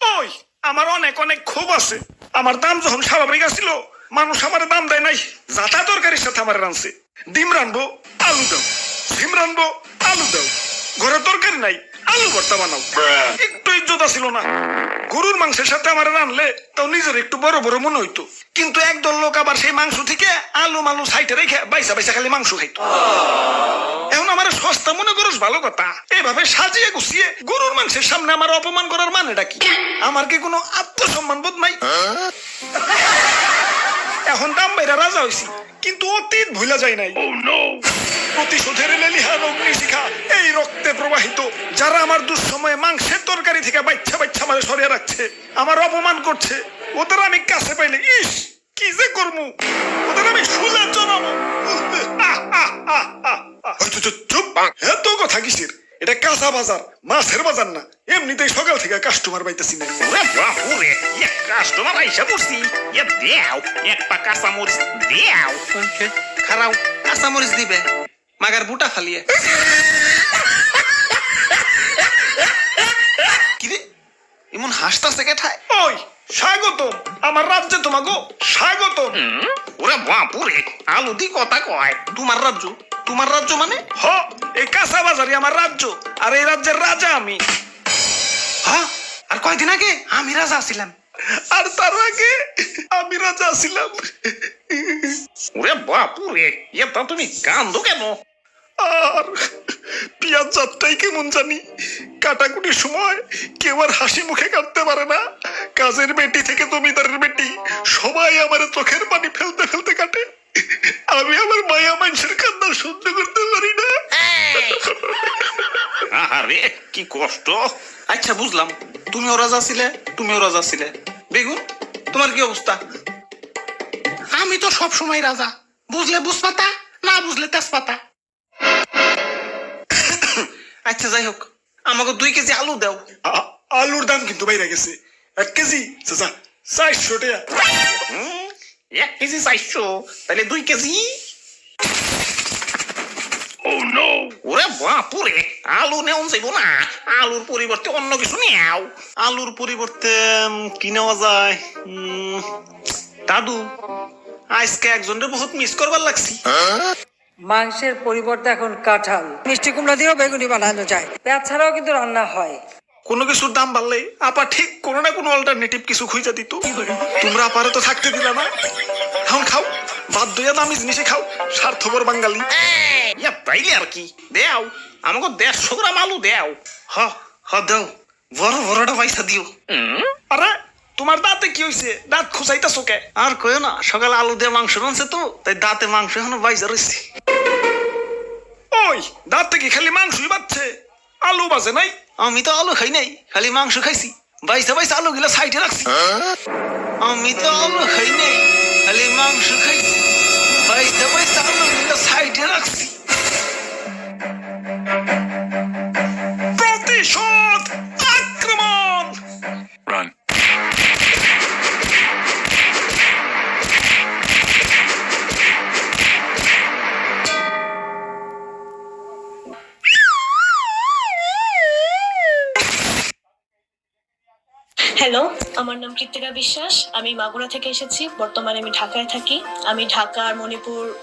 ওই, আমার অনেক অনেক ক্ষোভ আছে। আমার দাম যখন স্বাভাবিক আসছিল মানুষ আমার দাম দেয় নাই, যাতা তরকারির সাথে আমার রানছে ডিম রানবো আলু দাও। ডিম রানবো আলু দাও। ঘরে তরকারি নাই আলু ভর্তা বানাও। একটু ইজ্জত ছিল না। গরুর মাংসের সাথে আমার রানলে তাও নিজের একটু বড় বড় মনে হইতো। কিন্তু একদল লোক আবার সেই মাংস থেকে আলু মালু সাইটে রেখে বাইসা বাইসা খালি মাংস খাইতো। এখন আমার সস্তা মনে করস ভালো কথা। এভাবে সাজিয়ে গুছিয়ে গরুর মাংসের সামনে আমার অপমান করার মানেটা কি? আমার কি কোনো আত্মসম্মান বোধ নাই? এখন দাম বাইরা রাজা হইছি কিন্তু অতীত ভুলা যায় নাই। প্রতিশোধের লেলিহান অগ্নিশিখা এই রক্তে প্রবাহিত যারা আমার দুঃসময়ে মাংসের তরকারি থেকে বাচ্চা বাচ্চা আমাদের সরিয়ে রাখছে আমার অপমান করছে ওদের আমি কাছে পাইলে ইস কি যে করমু? ওদের আমি সুলে চুপ, চুপ এত কথা কিসের? এটা কাঁচা বাজার মাছের বাজার না এমনিতেই সকাল থেকে কাস্টমার পাইতেছি না। ওরে বাপুরে এক কাস্টমার আইসা পড়ছি। দেও এক পা কাঁচামরিচ দেও। খারাও কাঁচামরিচ দিবে। মাগার বুটা ফালিয়ে কিরে এমন হাসতাছে কেঠায়? ওই স্বাগতম। আমার রাজ্যে তোমাগো স্বাগতম। ওরে বাপুরে আলু দি কথা কয়। তোমার রাজ্য? তোমার রাজ্য মানে? হ এই কাঁচা বাজারই আমার রাজ্য আর এই রাজ্যের রাজা আমি। হ্যাঁ আর কয়দিন আগে আমি রাজা ছিলাম। আর তার আগে আমি রাজা ছিলাম। ওরে বাপুরে এটা তুমি কান্দো কেন? আর পিয়াজ যাত্রাই কেমন জানি? কাটাকুটির সময় কেউ আর হাসি মুখে কাটতে পারে না। কাজের বেটি থেকে জমিদারের বেটি সবাই আমার চোখের পানি ফেলতে ফেলতে কাটে। আমি আমার মায়া মানুষের কান্না সহ্য করতে পারি না। আরে কি কষ্ট! আচ্ছা বুঝলাম। তুমিও রাজা ছিলে তুমিও রাজা ছিলে। বেগুন তোমার কি অবস্থা? আমি তো সব সময় রাজা। বুঝলে বুঝপাতা না বুঝলে তেজপাতা। আচ্ছা যাই হোক। আমাকে দুই কেজি আলু দাও। আলুর দাম কিন্তু বাইরে গেছে। এক কেজি? চাচা চারশো টাকা। এক কেজি চাইছো তাহলে দুই কেজি। ওরে বাপুরে আলু নেওন যাইব না। আলুর পরিবর্তে অন্য কিছু নেও। আলুর পরিবর্তে কি নেওয়া যায়? উম, দাদু আজকে একজনের বহুত মিস করবার লাগছি। মাংসের পরিবর্তে এখন কাঁঠাল। মিষ্টি কুমড়া দিয়েও বেগুনি বানানো যায়। পেঁয়াজ ছাড়াও কিন্তু রান্না হয়। কোনো কিছুর দাম বাড়লে আপা ঠিক কোনো না কোনো অল্টারনেটিভ কিছু খুঁজে দিত। তোমরা আপারে তো থাকতে দিলা না। এখন খাও বাধ্য হইয়া দামি জিনিসে খাও স্বার্থপর বাঙালি। ইয়া তাইলে আর কি? দেও আমাকে দেড়শো গ্রাম আলু দেও। হ হ দাও। বড় বড়টা পয়সা দিও। আরে তোমার দাঁতে কি হইছে? দাঁত খুঁচাইতেছো কে? আর কয়ো না সকালে আলু দিয়ে মাংস রানছে তো তাই দাঁতে মাংস এখনও বাইজা রয়েছে ওই দাঁতে কি খালি মাংসই বাচ্ছে আলু বাজে নাই? আমি তো আলু খাই নাই, খালি মাংস খাইছি। বাইসা বাইসা আলু গুলা সাইডে রাখছি। আমি তো আলু খাই নাই, খালি মাংস খাইছি। বাইসা বাইসা হ্যালো আমার নাম কৃত্তিকা বিশ্বাস। আমি মাগুরা থেকে এসেছি। বর্তমানে আমি ঢাকায় থাকি। আমি ঢাকা আর মণিপুর